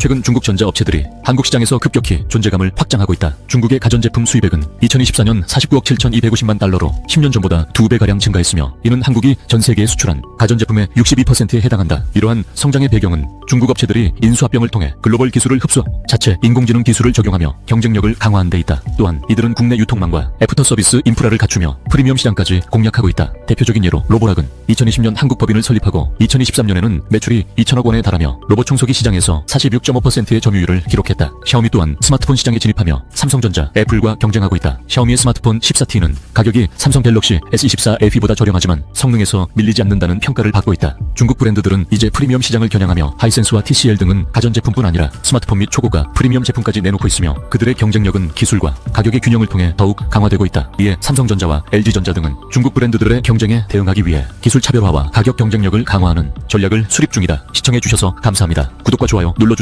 최근 중국 전자 업체들이 한국 시장에서 급격히 존재감을 확장하고 있다. 중국의 가전제품 수입액은 2024년 49억 7,250만 달러로 10년 전보다 2배가량 증가했으며 이는 한국이 전 세계에 수출한 가전제품의 62%에 해당한다. 이러한 성장의 배경은 중국 업체들이 인수합병을 통해 글로벌 기술을 흡수, 자체 인공지능 기술을 적용하며 경쟁력을 강화한 데 있다. 또한 이들은 국내 유통망과 애프터 서비스 인프라를 갖추며 프리미엄 시장까지 공략하고 있다. 대표적인 예로 로보락은 2020년 한국 법인을 설립하고 2023년에는 매출이 2천억 원에 달하며 로봇 청소기 시장에서 46.5%의 점유율을 기록했다. 샤오미 또한 스마트폰 시장에 진입하며 삼성전자, 애플과 경쟁하고 있다. 샤오미의 스마트폰 14T는 가격이 삼성 갤럭시 S24 FE보다 저렴하지만 성능에서 밀리지 않는다는 평가를 받고 있다. 중국 브랜드들은 이제 프리미엄 시장을 겨냥하며 하이센스와 TCL 등은 가전제품뿐 아니라 스마트폰 및 초고가 프리미엄 제품까지 내놓고 있으며 그들의 경쟁력은 기술과 가격의 균형을 통해 더욱 강화되고 있다. 이에 삼성전자와 LG전자 등은 중국 브랜드들의 경쟁에 대응하기 위해 기술 차별화와 가격 경쟁력을 강화하는 전략을 수립 중이다. 시청해주셔서 감사합니다. 구독과 좋아요 눌러주세요.